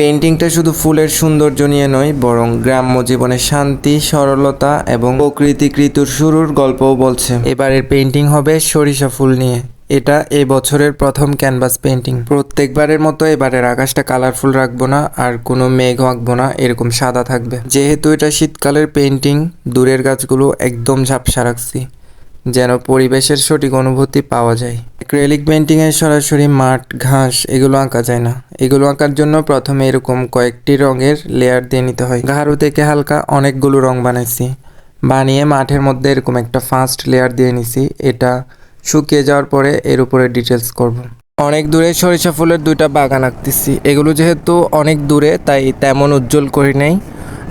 পেন্টিংটা শুধু ফুলের সৌন্দর্য নিয়ে নয়, বরং গ্রাম্য জীবনের শান্তি, সরলতা এবং প্রকৃতিক ঋতুর শুরুর গল্পও বলছে। এবারের পেন্টিং হবে সরিষা ফুল নিয়ে। এটা এই বছরের প্রথম ক্যানভাস পেন্টিং প্রত্যেকবারের মতো এবারের আকাশটা কালারফুল রাখব না, আর কোনো মেঘ আঁকবো না, এরকম সাদা থাকবে। যেহেতু এটা শীতকালের পেন্টিং দূরের গাছগুলো একদম ঝাপসা রাখছি। যেন পরিবেশের সঠিক অনুভূতি পাওয়া যায়। অ্যাক্রেলিক পেন্টিংয়ে সরাসরি মাঠ, ঘাস, এগুলো আঁকা যায় না। এগুলো আঁকার জন্য প্রথমে এরকম কয়েকটি রঙের লেয়ার দিয়ে নিতে হয়। গাঢ় থেকে হালকা অনেকগুলো রং বানাইছি। বানিয়ে মাঠের মধ্যে এরকম একটা ফার্স্ট লেয়ার দিয়ে নিছি। এটা শুকিয়ে যাওয়ার পরে এর উপরে ডিটেলস করব। অনেক দূরে সরিষা ফুলের দুইটা বাগান আঁকতেছি। এগুলো যেহেতু অনেক দূরে, তাই তেমন উজ্জ্বল করি নাই।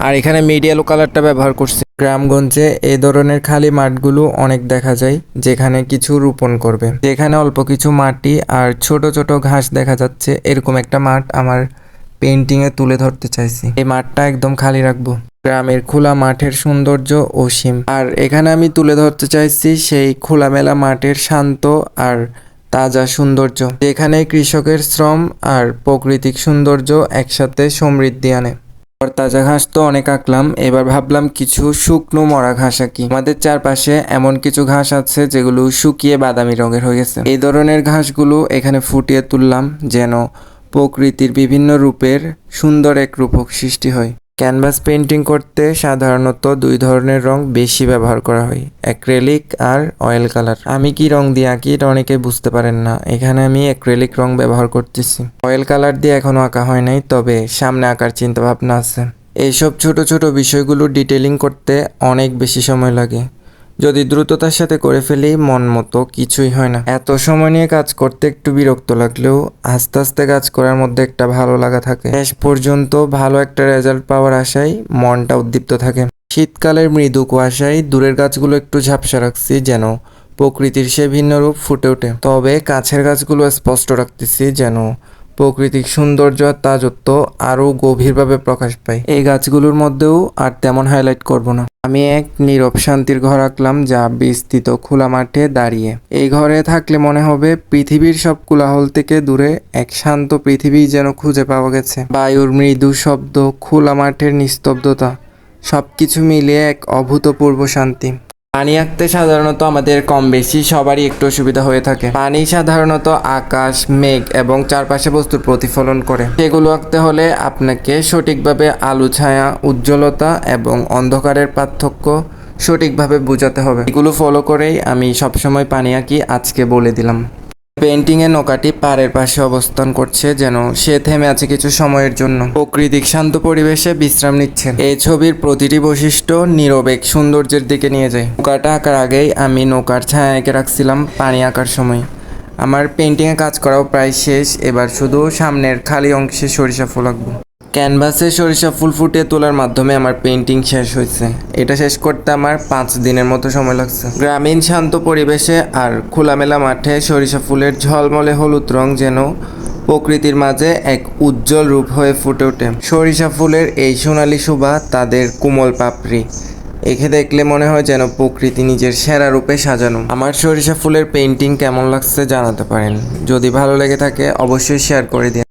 আর এখানে মিডিয়ালো কালারটা ব্যবহার করছি। গ্রামগঞ্জে এই ধরনের খালি মাঠগুলো অনেক দেখা যায়, যেখানে কিছু রোপণ করবে। যেখানে অল্প কিছু মাটি আর ছোট ছোট ঘাস দেখা যাচ্ছে। এরকম একটা মাঠ আমার পেন্টিংয়ে তুলে ধরতে চাইছি। এই মাঠটা একদম খালি রাখব। গ্রামের খোলা মাঠের সৌন্দর্য অসীম। আর এখানে আমি তুলে ধরতে চাইছি সেই খোলামেলা মাঠের শান্ত আর তাজা সৌন্দর্য, যেখানে কৃষকের শ্রম আর প্রাকৃতিক সৌন্দর্য একসাথে সমৃদ্ধি আনে। আর তাজা ঘাস তো অনেক আঁকলাম, এবার ভাবলাম কিছু শুকনো মরা ঘাস আঁকি। আমাদের চারপাশে এমন কিছু ঘাস আছে যেগুলো শুকিয়ে বাদামি রঙের হয়ে গেছে। এই ধরনের ঘাসগুলো এখানে ফুটিয়ে তুললাম যেন প্রকৃতির বিভিন্ন রূপের সুন্দর এক রূপক সৃষ্টি হয়। ক্যানভাস পেন্টিং করতে সাধারণত দুই ধরনের রং বেশি ব্যবহার করা হয়, অ্যাক্রেলিক আর অয়েল কালার। আমি কি রং দিয়ে আঁকি এটা অনেকে বুঝতে পারেন না, এখানে আমি অ্যাক্রেলিক রং ব্যবহার করতেছি। অয়েল কালার দিয়ে এখনও আঁকা হয় নাই, তবে সামনে আঁকার চিন্তাভাবনা আছে। এইসব ছোট ছোট বিষয়গুলো ডিটেলিং করতে অনেক বেশি সময় লাগে। যদি দ্রুততার সাথে করে ফেলি, মন মতো কিছুই হয় না। এত সময় নিয়ে কাজ করতে একটু বিরক্ত লাগলেও আস্তে আস্তে কাজ করার মধ্যে একটা ভালো লাগা থাকে। শেষ পর্যন্ত ভালো একটা রেজাল্ট পাওয়ার আশায় মনটা উদ্দীপ্ত থাকে। শীতকালের মৃদু কুয়াশায় দূরের গাছগুলো একটু ঝাপসা রাখছি যেন প্রকৃতির সে ভিন্ন রূপ ফুটে ওঠে। তবে কাছের গাছগুলো স্পষ্ট রাখতেছি যেন প্রাকৃতিক সৌন্দর্য আর তাজত্ব আরও গভীরভাবে প্রকাশ পায়। এই গাছগুলোর মধ্যেও আর তেমন হাইলাইট করব না। আমি এক নীরব শান্তির ঘর আঁকলাম যা বিস্তৃত খোলা মাঠে দাঁড়িয়ে। এই ঘরে থাকলে মনে হবে পৃথিবীর সব কোলাহল থেকে দূরে এক শান্ত পৃথিবী যেন খুঁজে পাওয়া গেছে। বায়ুর মৃদু শব্দ, খোলা মাঠের নিস্তব্ধতা, সবকিছু মিলিয়ে এক অভূতপূর্ব শান্তি। পানি আঁকতে সাধারণত আমাদের কম বেশি সবারই একটু অসুবিধা হয়ে থাকে। পানি সাধারণত আকাশ, মেঘ এবং চারপাশে বস্তুর প্রতিফলন করে। সেগুলো আঁকতে হলে আপনাকে সঠিকভাবে আলো, ছায়া, উজ্জ্বলতা এবং অন্ধকারের পার্থক্য সঠিকভাবে বোঝাতে হবে। এগুলো ফলো করেই আমি সবসময় পানি আঁকি, আজকে বলে দিলাম। পেন্টিংয়ে নৌকাটি পাড়ের পাশে অবস্থান করছে যেন সে থেমে আছে কিছু সময়ের জন্য। প্রকৃতিক শান্ত পরিবেশে বিশ্রাম নিচ্ছে এই ছবির প্রতিটি বৈশিষ্ট্য নিরবেগ সৌন্দর্যের দিকে নিয়ে যায়। নৌকাটা আঁকার আগেই আমি নৌকার ছায়া এঁকে রাখছিলাম পানি আঁকার সময়। আমার পেন্টিংয়ে কাজ করাও প্রায় শেষ, এবার শুধু সামনের খালি অংশে সরিষা ফুল আঁকবো ক্যানভাসে সরিষা ফুল ফুটিয়ে তোলার মাধ্যমে আমার পেন্টিং শেষ হয়েছে। এটা শেষ করতে আমার পাঁচ দিনের মতো সময় লাগছে। গ্রামীণ শান্ত পরিবেশে আর খোলামেলা মাঠে সরিষা ফুলের ঝলমলে হলুদ রং যেন প্রকৃতির মাঝে এক উজ্জ্বল রূপ হয়ে ফুটে ওঠে। সরিষা ফুলের এই সোনালি শোভা তাদের কোমল পাপড়ি। একে দেখলে মনে হয় যেন প্রকৃতি নিজের সেরা রূপে সাজানো। আমার সরিষা ফুলের পেন্টিং কেমন লাগছে জানাতে পারেন। যদি ভালো লেগে থাকে অবশ্যই শেয়ার করে দিন।